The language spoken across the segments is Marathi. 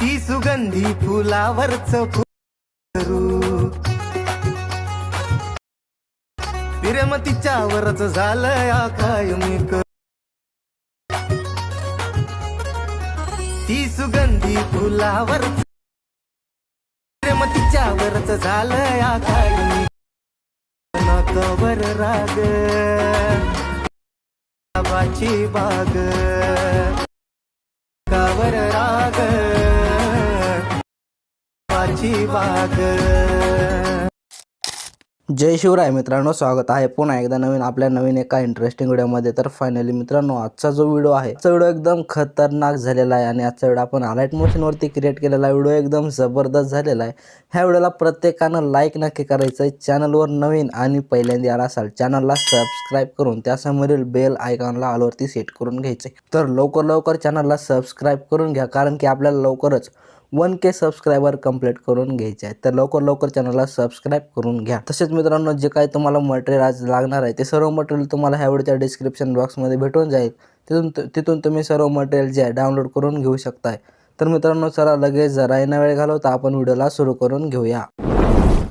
ती सुगंधी फुलावरच फुरू प्रेम तिच्यावरच झालंय काय मी ती सुगंधी फुलावर प्रेम तिच्यावरच झालंय काय कवर राग. बाबाची बाग. कावर राग. बाची बाग जय शिवराय मित्रांनो स्वागत आहे पुन्हा एकदा नवीन आपल्या नवीन एका इंटरेस्टिंग व्हिडिओमध्ये तर फायनली मित्रांनो आजचा जो व्हिडिओ आहे आजचा व्हिडिओ एकदम खतरनाक झालेला आहे आणि आजचा व्हिडिओ आपण अलाइट मोशनवरती क्रिएट केलेला व्हिडिओ एकदम जबरदस्त झालेला आहे. ह्या व्हिडिओला प्रत्येकानं लाईक नक्की करायचं आहे. चॅनलवर नवीन आणि पहिल्यांदा आला असाल चॅनलला सबस्क्राईब करून त्यासमोरील बेल आयकॉनला ऑलवरती सेट करून घ्यायचं तर लवकर लवकर चॅनलला सबस्क्राईब करून घ्या कारण की आपल्याला लवकरच वन के सबस्क्रायबर कंप्लीट करून घ्यायचे आहेत. तर लवकर लवकर चॅनलला सबस्क्राईब करून घ्या. तसेच मित्रांनो जे काही तुम्हाला मटेरियल आज लागणार आहे ते सर्व मटेरियल तुम्हाला ह्या व्हिडिओच्या डिस्क्रिप्शन बॉक्समध्ये भेटून जाईल. तिथून तिथून तुम्ही सर्व मटेरियल जे आहे डाउनलोड करून घेऊ शकताय. तर मित्रांनो चला लगेच जरा येणा वेळ घालवता आपण व्हिडिओला सुरू करून घेऊया.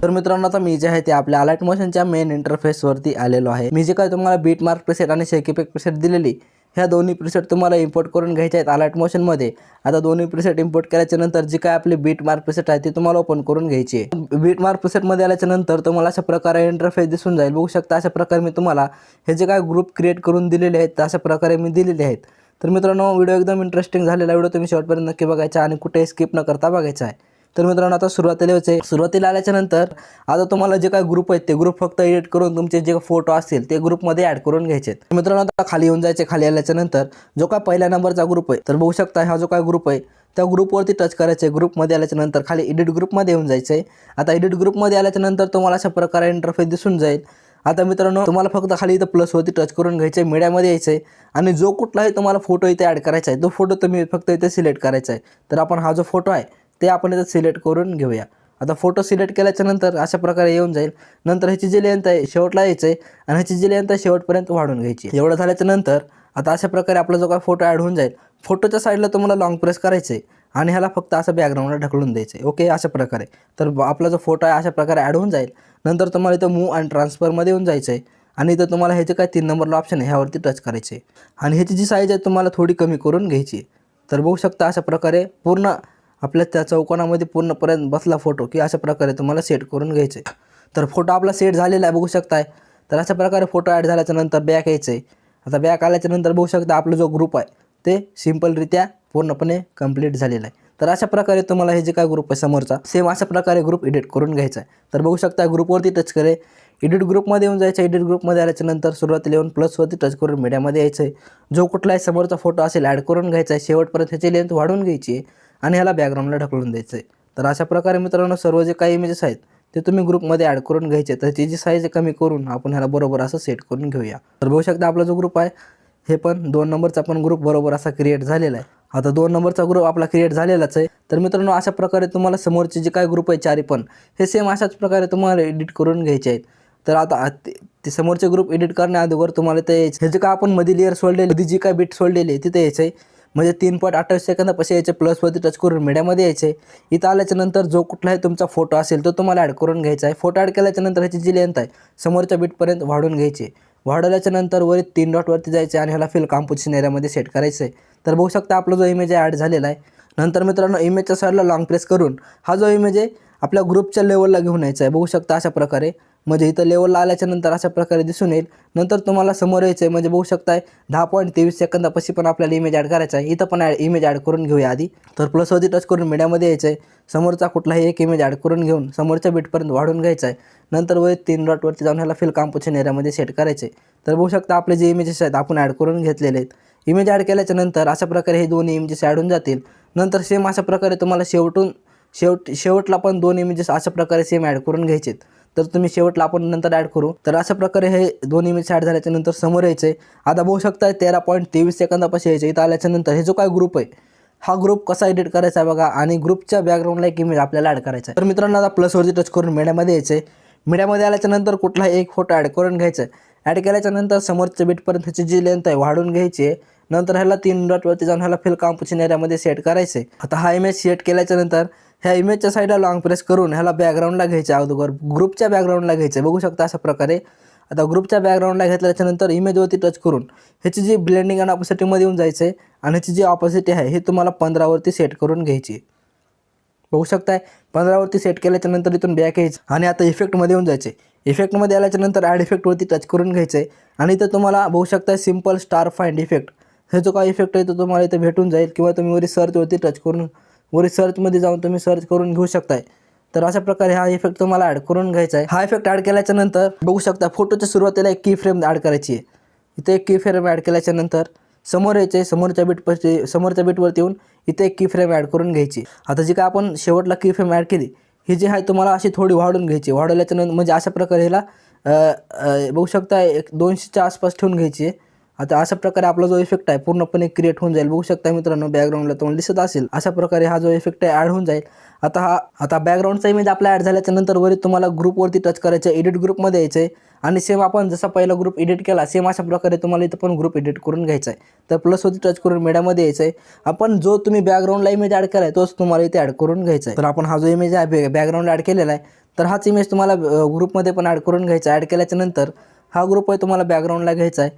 तर मित्रांनो आता मी जे आहे ते आपल्या अलाइट मोशनच्या मेन इंटरफेसवरती आलेलो आहे. मी जे काय तुम्हाला बीट मार्क प्रेसेट आणि शेकीपेक प्रेसेट दिलेली ह्या दोन्ही प्रिसेट तुम्हाला इम्पोर्ट करून घ्यायचे आहेत अलर्ट मोशनमध्ये आता दोन्ही प्रिसेट इम्पोर्ट केल्याच्यानंतर जी काय आपली बीट मार्क प्रिसेट आहे ती तुम्हाला ओपन करून घ्यायची आहे. बीट मार्क प्रिसेटमध्ये आल्याच्यानंतर तुम्हाला अशा प्रकारे इंटरफेस दिसून जाईल. बघू शकता अशा प्रकारे मी तुम्हाला हे जे काय ग्रुप क्रिएट करून दिलेले आहेत अशा प्रकारे मी दिलेले आहेत. तर मित्रांनो व्हिडिओ एकदम इंटरेस्टिंग झालेला व्हिडिओ तुम्ही शेवटपर्यंत नक्की बघायचा आणि कुठेही स्किप न करता बघायचा आहे. तर मित्रांनो आता सुरुवातीला यायचे सुरुवातीला आल्याच्यानंतर आता तुम्हाला जे काय ग्रुप आहेत ते ग्रुप फक्त एडिट करून तुमचे जे फोटो असतील ते ग्रुपमध्ये ॲड करून घ्यायचे आहेत. मित्रांनो आता खाली येऊन जायचे खाली आल्याच्यानंतर जो काय पहिल्या नंबरचा ग्रुप आहे तर बघू शकता हा जो काय ग्रुप आहे त्या ग्रुपवरती टच करायचं. आहे ग्रुपमध्ये आल्याच्यानंतर खाली एडिट ग्रुपमध्ये येऊन जायचं आहे. आता एडिट ग्रुपमध्ये आल्याच्यानंतर तुम्हाला अशा प्रकारे इंटरफेस दिसून जाईल. आता मित्रांनो तुम्हाला फक्त खाली इथं प्लसवरती टच करून घ्यायचं आहे मीडियामध्ये यायचं आहे. आणि जो कुठलाही तुम्हाला फोटो इथे ॲड करायचा आहे तो फोटो तुम्ही फक्त इथे सिलेक्ट करायचा आहे. तर आपण हा जो फोटो आहे ते आपण इथं सिलेक्ट करून घेऊया. आता फोटो सिलेक्ट केल्याच्यानंतर अशा प्रकारे येऊन जाईल. नंतर ह्याची जी लेंथ आहे शेवटला यायचं आहे आणि ह्याची जी लेंथ आहे शेवटपर्यंत वाढून घ्यायची. एवढं झाल्याच्यानंतर आता अशा प्रकारे आपला जो काय फोटो ॲड होऊन जाईल फोटोच्या साईडला तुम्हाला लॉंग प्रेस करायचं आहे आणि ह्याला फक्त असं बॅकग्राऊंडला ढकलून द्यायचं आहे ओके अशा प्रकारे. तर आपला जो फोटो आहे अशा प्रकारे ॲड होऊन जाईल. नंतर तुम्हाला इथं मूव अँड ट्रान्सफरमध्ये येऊन जायचं आहे आणि इथं तुम्हाला ह्याचे काय तीन नंबरला ऑप्शन आहे ह्यावरती टच करायचे आणि ह्याची जी साईज आहे तुम्हाला थोडी कमी करून घ्यायची तर बघू शकता अशा प्रकारे पूर्ण आपल्या त्या चौकोनामध्ये पूर्णपर्यंत बसला फोटो की अशा प्रकारे तुम्हाला सेट करून घ्यायचे तर फोटो आपला सेट झालेला आहे बघू शकताय. तर अशा प्रकारे फोटो ॲड झाल्याच्यानंतर बॅक यायचं आहे आता बॅक आल्याच्यानंतर बघू शकता आपला जो ग्रुप आहे ते सिम्पलरित्या पूर्णपणे कंप्लीट झालेला आहे. तर अशा प्रकारे तुम्हाला हे जे काय ग्रुप आहे समोरचा सेम अशा प्रकारे ग्रुप एडिट करून घ्यायचा आहे. तर बघू शकता ग्रुपवरती टच करे एडिट ग्रुपमध्ये येऊन जायचं एडिट ग्रुपमध्ये आल्याच्यानंतर सुरुवातीला येऊन प्लसवरती टच करून मीडियामध्ये यायचं आहे जो कुठलाही समोरचा फोटो असेल ॲड करून घ्यायचा आहे. शेवटपर्यंत ह्याची लेंथ वाढवून घ्यायची आहे. आणि ह्याला बॅकग्राऊंडला ढकलून द्यायचं आहे तर अशा प्रकारे मित्रांनो सर्व जे काही इमेजेस आहेत ते तुम्ही ग्रुपमध्ये ॲड करून घ्यायचे. तर त्याची साईज आहे कमी करून आपण ह्याला बरोबर असं सेट करून घेऊया. तर बघू शकता आपला जो ग्रुप आहे हे पण दोन नंबरचा पण ग्रुप बरोबर असा क्रिएट झालेला आहे. आता दोन नंबरचा ग्रुप आपला क्रिएट झालेलाच आहे. तर मित्रांनो अशा प्रकारे तुम्हाला समोरचे जे काय ग्रुप आहे चारी पण हे सेम अशाच प्रकारे तुम्हाला एडिट करून घ्यायचे आहेत. तर आता ते ते समोरचे ग्रुप एडिट करण्याअगोदर तुम्हाला ते यायचं. हे जे काय आपण मध्ये लेअर सोडलेले जी काय बीट सोडलेली आहे तिथे यायचं आहे म्हणजे तीन पॉईंट अठ्ठावीस सेकंदापाशी यायचे प्लसवरती टच करून मीडियामध्ये यायचे. इथं आल्याच्यानंतर जो कुठलाही तुमचा फोटो असेल तो तुम्हाला ॲड करून घ्यायचा आहे. फोटो ॲड केल्याच्यानंतर ह्याची जी लेंथ आहे समोरच्या बीटपर्यंत वाढून घ्यायची. वाढवल्याच्या नंतर तीन डॉटवरती जायचे आणि ह्याला फिल कॉम्पोजिशन एरियामध्ये सेट करायचं आहे. तर बघू शकता आपला जो इमेज आहे ॲड झालेला आहे. नंतर मित्रांनो इमेजच्या साईडला लॉंग प्रेस करून हा जो इमेज आहे आपल्या ग्रुपच्या लेवलला घेऊन यायचा आहे. बघू शकता अशा प्रकारे. म्हणजे इथं लेवलला आल्याच्यानंतर अशा प्रकारे दिसून येईल. नंतर तुम्हाला समोर यायचं आहे म्हणजे बघू शकताय दहा पॉईंट तेवीस सेकंदापाशी पण आपल्याला इमेज ॲड करायचा आहे. इथं पण ॲड इमेज ॲड करून घेऊया आधी. तर प्लसवरती टच करून मीडियामध्ये यायचं आहे समोरचा कुठलाही एक इमेज ॲड करून घेऊन समोरच्या बीटपर्यंत वाढून घ्यायचा आहे नंतर वर तीन डॉटवरती जाऊन ह्याला फिल कॉम्पोजिशन एरियामध्ये सेट करायचे तर बघू शकता आपले जे इमेजेस आहेत आपण ॲड करून घेतलेले आहेत. इमेज ॲड केल्याच्यानंतर अशा प्रकारे हे दोन इमेजेस ॲड होऊन जातील. नंतर सेम अशा प्रकारे तुम्हाला शेवटून शेवट शेवटला पण दोन इमेजेस अशा प्रकारे सेम ॲड करून घ्यायचे तर तुम्ही शेवटला आपण नंतर ॲड करू. तर अशा प्रकारे हे दोन इमेज ॲड झाल्याच्यानंतर समोर यायचे. आता बघू शकता तेरा पॉईंट तेवीस सेकंदापाशी यायचे. इथं आल्याच्यानंतर हे जो काय ग्रुप आहे हा ग्रुप कसा एडिट करायचा आहे बघा. आणि ग्रुपच्या बॅकग्राऊंडला एक इमेज आपल्याला ॲड करायचा आहे. तर मित्रांनो आता प्लसवरती टच करून मीडियामध्ये यायचं. मीडियामध्ये आल्याच्यानंतर एक फोटो ॲड करून घ्यायचा आहे. ॲड केल्याच्यानंतर समोरच्या बीटपर्यंत ह्याची जी लेंथ आहे वाढून घ्यायची आहे. नंतर ह्याला तीन डॉटवरती जाऊन ह्याला फिल कॉम्पोजिशन एरियामध्ये सेट करायचं आहे. आता हा इमेज सेट केल्याच्यानंतर ह्या इमेजच्या साईडला लॉंग प्रेस करून ह्याला बॅकग्राऊंडला घ्यायच्या अगोदर. ग्रुपच्या बॅकग्राऊंडला घ्यायचं. आहे बघू शकता अशा प्रकारे. आता ग्रुपच्या बॅकग्राऊंडला घेतल्याच्यानंतर इमेजवरती टच करून ह्याची जी ब्लेंडिंग आणि ऑपॉसिटीमध्ये येऊन जायचं आहे आणि ह्याची जी ऑपॉसिटी आहे हे तुम्हाला पंधरावरती सेट करून घ्यायची आहे. बघू शकताय? पंधरावरती सेट केल्याच्यानंतर इथून बॅक यायचं आणि आता इफेक्टमध्ये येऊन जायचे इफेक्टमध्ये आल्याच्यानंतर ॲड इफेक्टवरती टच करून घ्यायचं आहे आणि इथं तुम्हाला बघू शकता सिंपल स्टार फाइंड इफेक्ट हे जो काय इफेक्ट आहे तो तुम्हाला इथं भेटून जाईल किंवा तुम्ही वरी सर्चवरती टच करून वरी सर्चमध्ये जाऊन तुम्ही सर्च करून घेऊ शकताय. तर अशा प्रकारे हा इफेक्ट तुम्हाला ॲड करून घ्यायचा आहे. हा इफेक्ट ॲड केल्याच्यानंतर बघू शकता फोटोच्या सुरुवातीला एक की फ्रेम ॲड करायची आहे. इथे एक की फ्रेम ॲड केल्याच्यानंतर समोर यायचे समोरच्या बीटवरती समोरच्या बीटवरती येऊन इथे एक की फ्रेम ॲड करून घ्यायची. आता जी काय आपण शेवटला की फ्रेम ॲड केली ही जी आहे तुम्हाला अशी थोडी वाढून घ्यायची वाढवल्याच्या नंतर म्हणजे अशा प्रकारे ह्याला बघू शकता एक दोनशेच्या आसपास ठेवून घ्यायची आहे. आता अशा प्रकारे आपला जो इफेक्ट आहे पूर्णपणे क्रिएट होऊन जाईल. बघू शकता मित्रांनो बॅकग्राऊंडला तुम्हाला दिसत असेल अशा प्रकारे हा जो इफेक्ट आहे ॲड होऊन जाईल. आता हा आता बॅकग्राऊंडचा इमेज आपला ॲड झाल्याच्यानंतर वरी तुम्हाला ग्रुपवरती टच करायचं आहे एडिट ग्रुपमध्ये यायचं. आहे आणि सेम आपण जसा पहिला ग्रुप एडिट केला सेम अशा प्रकारे तुम्हाला इथं पण ग्रुप एडिट करून घ्यायचा आहे. तर प्लसवरती टच करून मीडियामध्ये यायचं आहे. आपण जो तुम्ही बॅकग्राऊंडला इमेज ॲड केला आहे तोच तुम्हाला इथे ॲड करून घ्यायचा आहे. तर आपण हा जो इमेज आहे बॅकग्राऊंड ॲड केलेला आहे तर हाच इमेज तुम्हाला ग्रुपमध्ये पण ॲड करून घ्यायचा ॲड केल्याच्यानंतर हा ग्रुप आहे तुम्हाला बॅकग्राऊंडला घ्यायचा आहे.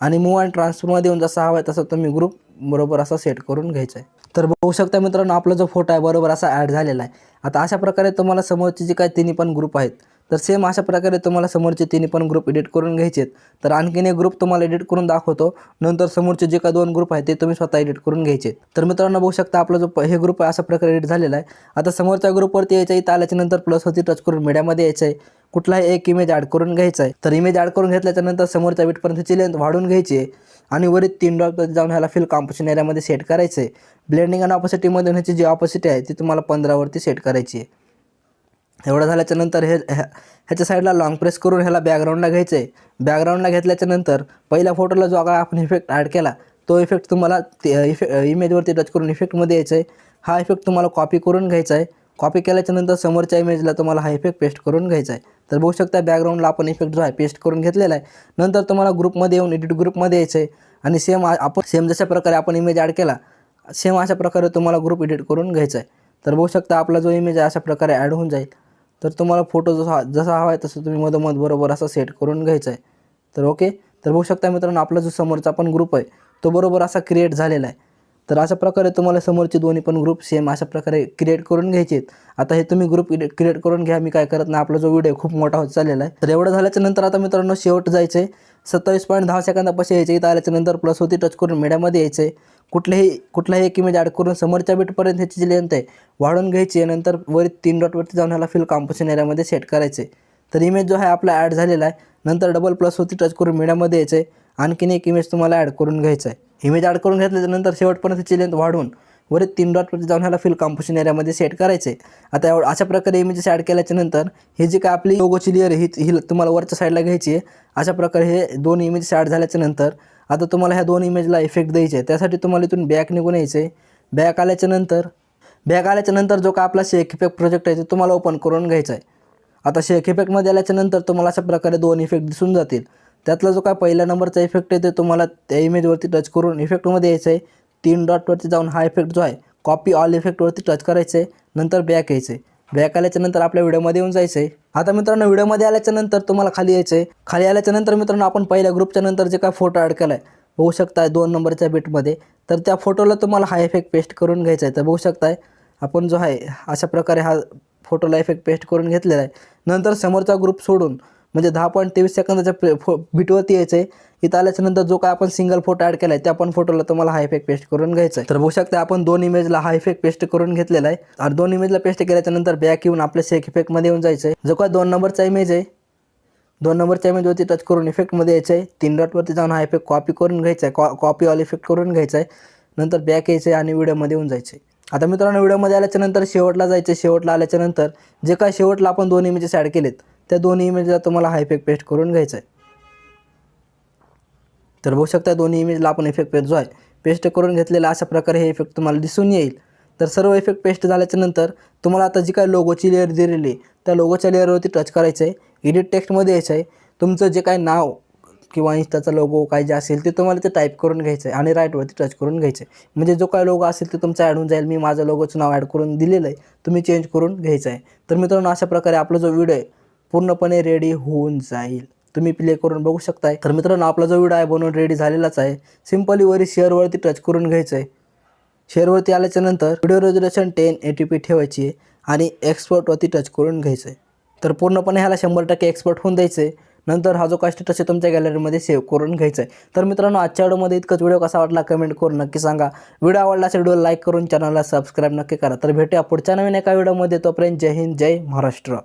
आणि मूव अँड ट्रान्सफरमध्ये येऊन जसा हवा आहे तसा तुम्ही ग्रुप बरोबर असा सेट करून घ्यायचा आहे तर बघू शकता मित्रांनो आपला जो फोटो आहे बरोबर असा ॲड झालेला आहे. आता अशा प्रकारे तुम्हाला समोरचे जे काही तिन्ही पण ग्रुप आहेत तर सेम अशा प्रकारे तुम्हाला समोरचे तिन्ही पण ग्रुप एडिट करून घ्यायचे आहेत तर आणखीन एक ग्रुप तुम्हाला एडिट करून दाखवतो. नंतर समोरचे जे का दोन ग्रुप आहेत ते तुम्ही स्वतः एडिट करून घ्यायचे तर मित्रांनो बघू शकता आपला जो प- हे ग्रुप आहे अशा प्रकारे एडिट झालेला आहे. आता समोरच्या ग्रुपवरती यायचं इथं आल्याच्यानंतर प्लसवरती टच करून मीडियामध्ये यायचं आहे. कुठलाही एक इमेज ॲड करून घ्यायचा आहे. तर इमेज ॲड करून घेतल्याच्या नंतर समोरच्या बीटपर्यंतची लेंथ वाढून घ्यायची आहे. आणि वरील तीन डॉट जाऊन ह्याला फिल कॉम्पोशन एरियामध्ये सेट करायचं आहे. ब्लेंडिंग आणि ऑपॉसिटीमध्ये ह्याची जी ऑपॉसिटी आहे ती तुम्हाला पंधरावरती सेट करायची आहे. एवढं झाल्याच्यानंतर हे ह्या ह्याच्या साईडला लॉंग प्रेस करून ह्याला बॅकग्राऊंडला घ्यायचं आहे बॅकग्राऊंडला घेतल्याच्यानंतर पहिल्या फोटोला जो आगळा आपण इफेक्ट ॲड केला तो इफेक्ट तुम्हाला ते इफे इमेजवरती टच करून इफेक्टमध्ये यायचा आहे हा इफेक्ट तुम्हाला कॉपी करून घ्यायचा आहे कॉपी केल्याच्यानंतर समोरच्या इमेजला तुम्हाला हा इफेक्ट पेस्ट करून घ्यायचा आहे तर बघू शकता बॅकग्राऊंडला आपण इफेक्ट जो आहे पेस्ट करून घेतलेला आहे नंतर तुम्हाला ग्रुपमध्ये येऊन एडिट ग्रुपमध्ये यायचं आहे आणि सेम आपण सेम जशा प्रकारे आपण इमेज ॲड केला सेम अशा प्रकारे तुम्हाला ग्रुप एडिट करून घ्यायचा आहे तर बघू शकता आपला जो इमेज आहे अशा प्रकारे ॲड होऊन जाईल. तर तुम्हाला फोटो जसा जसा हवा आहे तसं तुम्ही मधोमध बरोबर असा सेट करून घ्यायचा आहे. तर ओके तर बघू शकता मित्रांनो आपला जो समोरचा पण ग्रुप आहे तो बरोबर असा क्रिएट झालेला आहे. तर अशा प्रकारे तुम्हाला समोरचे दोन्ही पण ग्रुप सेम अशा प्रकारे क्रिएट करून घ्यायचे आहेत आता हे तुम्ही ग्रुप क्रिएट करून घ्या मी काय करत नाही. आपला जो व्हिडिओ खूप मोठा होत चाललेला आहे. तर एवढं झाल्याच्यानंतर आता मित्रांनो शेवट जायचं आहे सत्तावीस पॉईंट दहा सेकंदापासून यायचे इथं आल्याच्यानंतर प्लस होती टच करून मीडियामध्ये यायचं आहे कुठल्याही कुठलाही एक इमेज ॲड करून समोरच्या बीटपर्यंत ह्याची जी लेंथ आहे वाढून घ्यायची. आहे नंतर वरी तीन डॉटवरती जाऊन ह्याला फिल कॉम्पोशन एरियामध्ये सेट करायचे तर इमेज जो आहे आपला ॲड झालेला आहे. नंतर डबल प्लस होती टच करून मीडियामध्ये यायचं आहे आणखीन एक इमेज तुम्हाला ॲड करून घ्यायचा आहे. इमेज ॲड करून घेतल्यानंतर शेवटपर्यंत त्याची लेंथ वाढवून वरील तीन डॉटवरती जाऊन ह्याला फिल कॉम्पोजिशन एरियामध्ये सेट करायचे आता एवढं अशा प्रकारे इमेजेस ॲड केल्याच्यानंतर हे जी काय आपली लोगोची लेअर ही ही तुम्हाला वरच्या साईडला घ्यायची आहे. अशा प्रकारे हे दोन इमेजेस ॲड झाल्याच्यानंतर आता तुम्हाला ह्या दोन इमेजला इफेक्ट द्यायचे आहे त्यासाठी तुम्हाला इथून बॅक निघून यायचं आहे बॅक आल्याच्यानंतर बॅक आल्याच्यानंतर जो का आपला शेक इफेक्ट प्रोजेक्ट आहे तो तुम्हाला ओपन करून घ्यायचा आहे. आता शेक इफेक्टमध्ये आल्याच्यानंतर तुम्हाला अशा प्रकारे दोन इफेक्ट दिसून जातील. त्यातला जो काय पहिल्या नंबरचा इफेक्ट आहे ते तुम्हाला त्या इमेजवरती टच करून इफेक्टमध्ये यायचं आहे तीन डॉटवरती जाऊन हा इफेक्ट जो आहे कॉपी ऑल इफेक्टवरती टच करायचं आहे नंतर बॅक यायचं आहे बॅक आल्याच्यानंतर आपल्या व्हिडिओमध्ये येऊन जायचं आहे आता मित्रांनो व्हिडिओमध्ये आल्याच्यानंतर तुम्हाला खाली यायचं आहे खाली आल्याच्यानंतर मित्रांनो आपण पहिल्या ग्रुपच्या नंतर जे काय फोटो ॲड केला आहे बघू शकताय दोन नंबरच्या बीटमध्ये तर त्या फोटोला तुम्हाला हा इफेक्ट पेस्ट करून घ्यायचा आहे तर बघू शकताय आपण जो आहे अशा प्रकारे हा फोटोला इफेक्ट पेस्ट करून घेतलेला आहे. नंतर समोरचा ग्रुप सोडून म्हणजे दहा पॉईंट तेवीस सेकंदाच्या पे फो बीटवरती यायचं आहे इथं आल्याच्यानंतर जो काय आपण सिंगल फोटो ॲड केला आहे त्या पण फोटोला तुम्हाला हा इफेक्ट पेस्ट करून घ्यायचा आहे तर बघू शकता आपण दोन इमेजला हा इफेक्ट पेस्ट करून घेतलेला आहे. आणि दोन इमेजला पेस्ट केल्याच्यानंतर बॅक येऊन आपल्या सेक इफेक्टमध्ये येऊन जायचं आहे जो काय दोन नंबरचा इमेज आहे दोन नंबरच्या इमेजवरती टच करून इफेक्टमध्ये यायचं आहे तीन डॉटवरती जाऊन हा इफेक्ट कॉपी करून घ्यायचा आहे कॉ कॉपी ऑल इफेक्ट करून घ्यायचा आहे नंतर बॅक यायचं आहे आणि व्हिडिओमध्ये येऊन जायचं आहे आता मित्रांनो व्हिडिओमध्ये आल्याच्यानंतर शेवटला जायचं आहे शेवटला आल्याच्यानंतर जे काय शेवटला आपण दोन इमेजेस ॲड केलेत त्या दोन्ही इमेजला तुम्हाला हा इफेक्ट पेस्ट करून घ्यायचा आहे तर बघू शकता दोन्ही इमेजला आपण इफेक्ट पेस्ट जो आहे पेस्ट करून घेतलेला अशा प्रकारे हे इफेक्ट तुम्हाला दिसून येईल. तर सर्व इफेक्ट पेस्ट झाल्याच्यानंतर तुम्हाला आता जी काय लोगोची लेअर दिलेली आहे त्या लोगोच्या लेअरवरती टच करायचं आहे एडिट टेक्स्टमध्ये यायचं आहे तुमचं जे काय नाव किंवा इंस्टाचा लोगो काय जे असेल ते तुम्हाला ते टाईप करून घ्यायचं आहे आणि राईटवरती टच करून घ्यायचं आहे म्हणजे जो काय लोगो असेल ते तुमचा ॲड होऊन जाईल. मी माझं लोगोचं नाव ॲड करून दिलेलं आहे तुम्ही चेंज करून घ्यायचं आहे तर मित्रांनो अशा प्रकारे आपला जो व्हिडिओ आहे पूर्णपणे रेडी होऊन जाईल. तुम्ही प्ले करून बघू शकताय. तर मित्रांनो आपला जो व्हिडिओ आहे बनवून रेडी झालेलाच आहे. सिम्पली वरी शेअरवरती टच करून घ्यायचं आहे शेअरवरती आल्याच्यानंतर video resolution ten eighty P ठेवायची आहे आणि एक्सपर्टवरती टच करून घ्यायचं आहे तर पूर्णपणे ह्याला शंभर टक्के एक्सपर्ट होऊन द्यायचं आहे नंतर हा जो काय स्टेटस आहे तुमच्या गॅलरीमध्ये सेव्ह करून घ्यायचा आहे तर मित्रांनो आजच्या व्हिडिओमध्ये इतकंच. व्हिडिओ कसा वाटला कमेंट करून नक्की सांगा. व्हिडिओ आवडला असेल व्हिडिओ लाईक करून चॅनलला सबस्क्राईब नक्की करा. तर भेटूया पुढच्या नवीन एका व्हिडिओमध्ये तोपर्यंत जय हिंद जय महाराष्ट्र.